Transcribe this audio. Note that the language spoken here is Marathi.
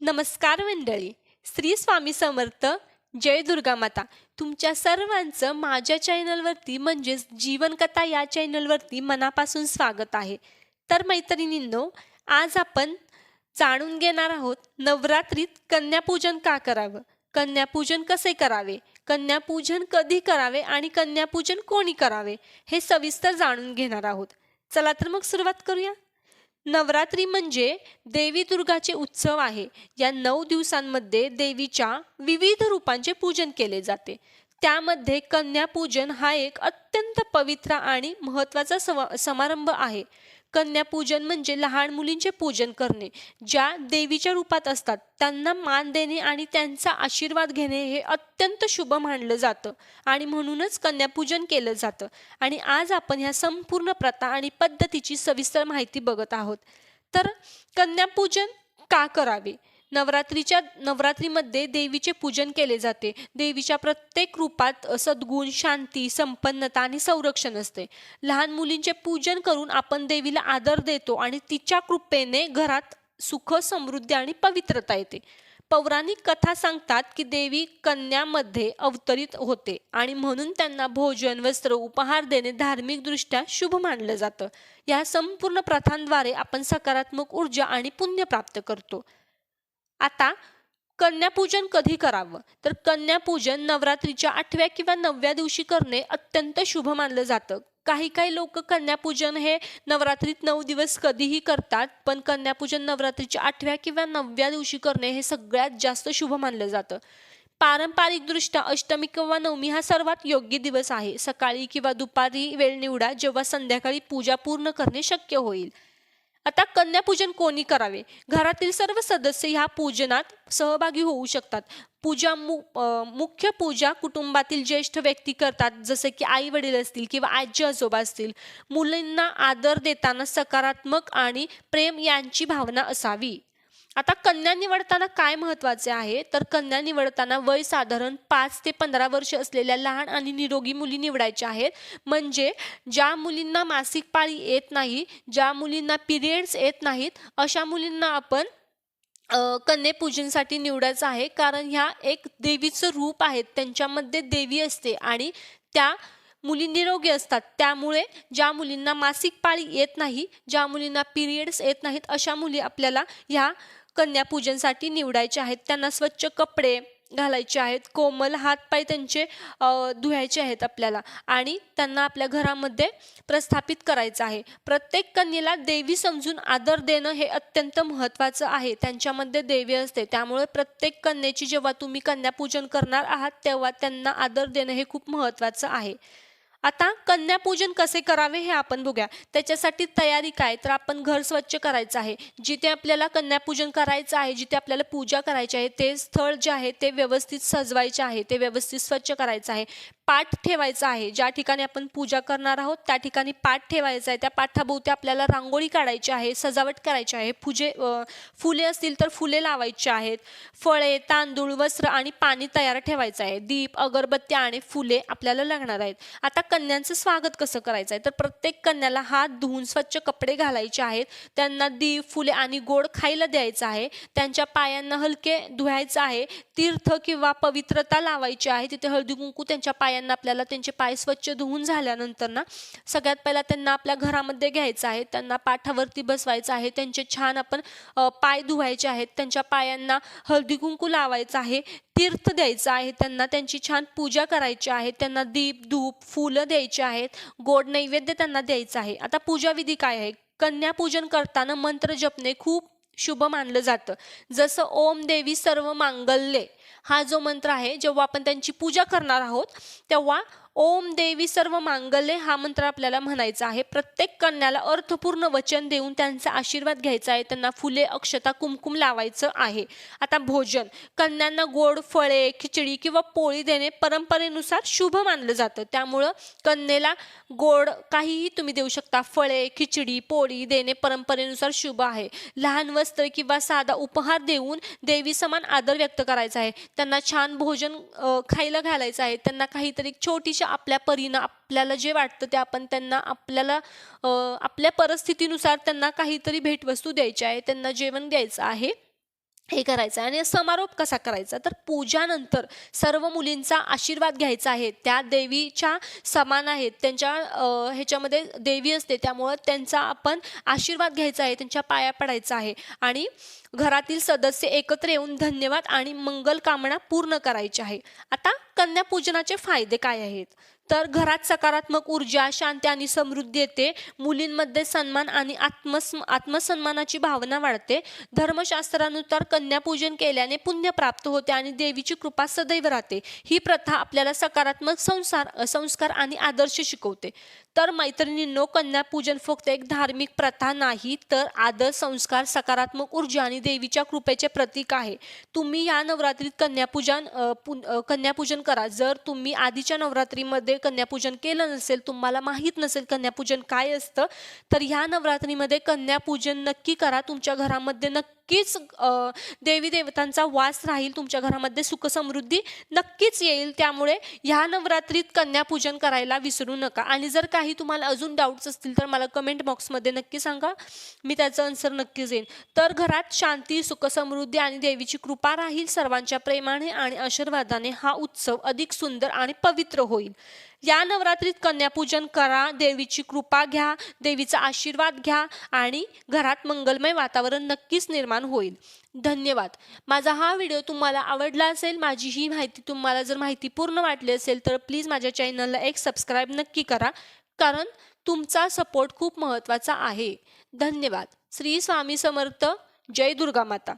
नमस्कार मंडळी. श्री स्वामी समर्थ जय दुर्गा माता. तुमच्या सर्वांचं माझ्या चॅनलवरती म्हणजेच जीवनकथा या चॅनलवरती मनापासून स्वागत आहे. तर मैत्रिणींनो आज आपण जाणून घेणार आहोत नवरात्रीत कन्यापूजन का करावं? कन्यापूजन कसे करावे? कन्यापूजन कधी करावे आणि कन्यापूजन कोणी करावे? हे सविस्तर जाणून घेणार आहोत. चला तर मग सुरुवात करूया. नवरात्री म्हणजे देवी दुर्गाचे उत्सव आहे. या नऊ दिवसांमध्ये देवीच्या विविध रूपांचे पूजन केले जाते. त्यामध्ये कन्यापूजन हा एक अत्यंत पवित्र आणि महत्त्वाचा सव समारंभ आहे. कन्यापूजन म्हणजे लहान मुलींचे पूजन करणे ज्या देवीच्या रूपात असतात. त्यांना मान देणे आणि त्यांचा आशीर्वाद घेणे हे अत्यंत शुभ मानलं जातं आणि म्हणूनच कन्यापूजन केलं जातं. आणि आज आपण ह्या संपूर्ण प्रथा आणि पद्धतीची सविस्तर माहिती बघत आहोत. तर कन्यापूजन का करावे? नवरात्रीच्या नवरात्रीमध्ये देवीचे पूजन केले जाते. देवीच्या प्रत्येक रूपात सद्गुण शांती संपन्नता आणि संरक्षण असते. लहान मुलींचे पूजन करून आपण देवीला आदर देतो आणि तिच्या कृपेने घरात सुख समृद्धी आणि पवित्रता येते. पौराणिक कथा सांगतात की देवी कन्यामध्ये अवतरित होते आणि म्हणून त्यांना भोजन वस्त्र उपहार देणे धार्मिकदृष्ट्या शुभ मानलं जातं. या संपूर्ण प्रथांद्वारे आपण सकारात्मक ऊर्जा आणि पुण्य प्राप्त करतो. आता कन्यापूजन कधी करावं? तर कन्यापूजन नवरात्रीच्या आठव्या किंवा नवव्या दिवशी करणे अत्यंत शुभ मानलं जातं. काही काही लोक कन्यापूजन हे नवरात्रीत नऊ दिवस कधीही करतात पण कन्यापूजन नवरात्रीच्या आठव्या किंवा नवव्या दिवशी करणे हे सगळ्यात जास्त शुभ मानलं जातं. पारंपरिकदृष्ट्या अष्टमी किंवा नवमी हा सर्वात योग्य दिवस आहे. सकाळी किंवा दुपारी वेळ निवडा जेव्हा संध्याकाळी पूजा पूर्ण करणे शक्य होईल. आता कन्यापूजन कोणी करावे? घरातील सर्व सदस्य ह्या पूजनात सहभागी होऊ शकतात. पूजा मु मुख्य पूजा कुटुंबातील ज्येष्ठ व्यक्ती करतात. जसे की आई वडील असतील किंवा आजी आजोबा असतील. मुलींना आदर देताना सकारात्मक आणि प्रेम यांची भावना असावी. आता कन्या निवडताना काय महत्त्वाचे आहे? तर कन्या निवडताना वय साधारण पाच ते पंधरा वर्ष असलेल्या लहान आणि निरोगी मुली निवडायच्या आहेत. म्हणजे ज्या मुलींना मासिक पाळी येत नाही ज्या मुलींना पिरियड्स येत नाहीत अशा मुलींना आपण अ, कन्यापूजनसाठी निवडायचं आहे. कारण ह्या एक देवीचं रूप आहे. त्यांच्यामध्ये देवी असते आणि त्या मुली निरोगी असतात. त्यामुळे ज्या मुलींना मासिक पाळी येत नाही ज्या मुलींना पिरियड्स येत नाहीत अशा मुली आपल्याला ह्या कन्यापूजनसाठी निवडायचे आहेत. त्यांना स्वच्छ कपडे घालायचे आहेत. कोमल हातपाय त्यांचे धुवायचे आहेत आपल्याला. आणि त्यांना आपल्या घरामध्ये प्रस्थापित करायचं आहे. प्रत्येक कन्येला देवी समजून आदर देणं हे अत्यंत महत्त्वाचं आहे. त्यांच्यामध्ये देवी असते. त्यामुळे प्रत्येक कन्येची जेव्हा तुम्ही कन्यापूजन करणार आहात तेव्हा त्यांना आदर देणं हे खूप महत्त्वाचं आहे. आता कन्यापूजन कसे करावे हे आपण बघूया. त्याच्यासाठी तयारी काय? तर आपण घर स्वच्छ करायचं आहे. जिथे आपल्याला कन्यापूजन करायचं आहे जिथे आपल्याला पूजा करायची आहे ते स्थळ जे आहे ते व्यवस्थित सजवायचे आहे ते व्यवस्थित स्वच्छ करायचं आहे. पाठ ठेवायचा आहे. ज्या ठिकाणी आपण पूजा करणार आहोत त्या ठिकाणी पाठ ठेवायचा आहे. त्या पाठाभोवती आपल्याला रांगोळी काढायची आहे सजावट करायची आहे पूजे फुले असतील तर फुले लावायची आहेत. फळे तांदूळ वस्त्र आणि पाणी तयार ठेवायचं आहे. दीप अगरबत्त्या आणि फुले आपल्याला लागणार आहेत. आता कन्यांचं स्वागत कसं करायचं आहे? तर प्रत्येक कन्याला हात धुवून स्वच्छ कपडे घालायचे आहेत. त्यांना दीप फुले आणि गोड खायला द्यायचं आहे. त्यांच्या पायांना हलके धुवायचं आहे. तीर्थ किंवा पवित्रता लावायची आहे. तिथे हळदी कुंकू त्यांच्या पायांना आपल्याला त्यांचे पाय स्वच्छ धुवून झाल्यानंतर ना सगळ्यात पहिला त्यांना आपल्या घरामध्ये घ्यायचं आहे. त्यांना पाठावरती बसवायचं आहे. त्यांचे छान आपण पाय धुवायचे आहेत. त्यांच्या पायांना हळदी कुंकू लावायचं आहे. तीर्थ द्यायचं आहे. त्यांना त्यांची छान पूजा करायची आहे. त्यांना दीप धूप फुलं द्यायची आहेत. गोड नैवेद्य त्यांना द्यायचं आहे. आता पूजाविधी काय आहे? कन्यापूजन करताना मंत्र जपणे खूप शुभ मानलं जातं. जसं ओम देवी सर्व मांगल्ये. हा जो मंत्र आहे जेव्हा आपण त्यांची पूजा करणार आहोत तेव्हा ओम देवी सर्व मांगल्य हा मंत्र आपल्याला म्हणायचा आहे. प्रत्येक कन्याला अर्थपूर्ण वचन देऊन त्यांचा आशीर्वाद घ्यायचा आहे. त्यांना फुले अक्षता कुमकुम लावायचं आहे. आता भोजन. कन्यांना गोड फळे खिचडी किंवा पोळी देणे परंपरेनुसार शुभ मानलं जातं. त्यामुळं कन्येला गोड काहीही तुम्ही देऊ शकता. फळे खिचडी पोळी देणे परंपरेनुसार शुभ आहे. लहान वस्त्र किंवा साधा उपहार देऊन देवी समान आदर व्यक्त करायचा आहे. त्यांना छान भोजन खायला घालायचं आहे. त्यांना काहीतरी छोटीशा आपल्या परीनं आपल्याला जे वाटतं ते आपण त्यांना आपल्याला आपल्या परिस्थितीनुसार त्यांना काहीतरी भेटवस्तू द्यायची आहे. त्यांना जेवण द्यायचं आहे. हे करायचं आहे आणि समारोप कसा करायचा? तर पूजानंतर सर्व मुलींचा आशीर्वाद घ्यायचा आहे. त्या देवीच्या समान आहेत. त्यांच्या ह्याच्यामध्ये देवी असते. त्यामुळं त्यांचा आपण आशीर्वाद घ्यायचा आहे. त्यांच्या पाया पडायचा आहे. आणि घरातील सदस्य एकत्र येऊन धन्यवाद आणि मंगल कामना पूर्ण करायची आहे. आता कन्यापूजनाचे फायदे काय आहेत? तर घरात सकारात्मक ऊर्जा शांती आणि समृद्धी येते. मुलींमध्ये सन्मान आणि आत्मस आत्मसन्मानाची भावना वाढते. धर्मशास्त्रानुसार कन्यापूजन केल्याने पुण्य प्राप्त होते आणि देवीची कृपा सदैव राहते. ही प्रथा आपल्याला सकारात्मक संसार संस्कार आणि आदर्श शिकवते. तर मैत्रिणींनो कन्यापूजन फक्त एक धार्मिक प्रथा नाही तर आदर संस्कार सकारात्मक ऊर्जा आणि देवीच्या कृपेचे प्रतीक आहे. तुम्ही या नवरात्रीत कन्यापूजन कन्यापूजन करा. जर तुम्ही आधीच्या नवरात्रीमध्ये कन्यापूजन केलं नसेल तुम्हाला माहीत नसेल कन्यापूजन काय असतं तर ह्या नवरात्रीमध्ये कन्यापूजन नक्की करा. तुमच्या घरामध्ये नक्की नक्कीच देवी देवतांचा वास राहील तुमच्या घरामध्ये सुखसमृद्धी नक्कीच येईल. त्यामुळे ह्या नवरात्रीत कन्यापूजन करायला विसरू नका. आणि जर काही तुम्हाला अजून डाऊट्स असतील तर मला कमेंट बॉक्समध्ये नक्की सांगा. मी त्याचं आन्सर नक्कीच येईन तर घरात शांती सुखसमृद्धी आणि देवीची कृपा राहील सर्वांच्या प्रेमाने आणि आशीर्वादाने हा उत्सव अधिक सुंदर आणि पवित्र होईल. या नवरात्रीत कन्यापूजन करा देवीची कृपा घ्या देवीचा आशीर्वाद घ्या आणि घरात मंगलमय वातावरण नक्कीच निर्माण होईल. धन्यवाद. माझा हा व्हिडिओ तुम्हाला आवडला असेल माझी ही माहिती तुम्हाला जर माहिती पूर्ण वाटली असेल तर प्लीज माझ्या चॅनलला एक सबस्क्राईब नक्की करा कारण तुमचा सपोर्ट खूप महत्त्वाचा आहे. धन्यवाद. श्री स्वामी समर्थ. जय दुर्गा माता.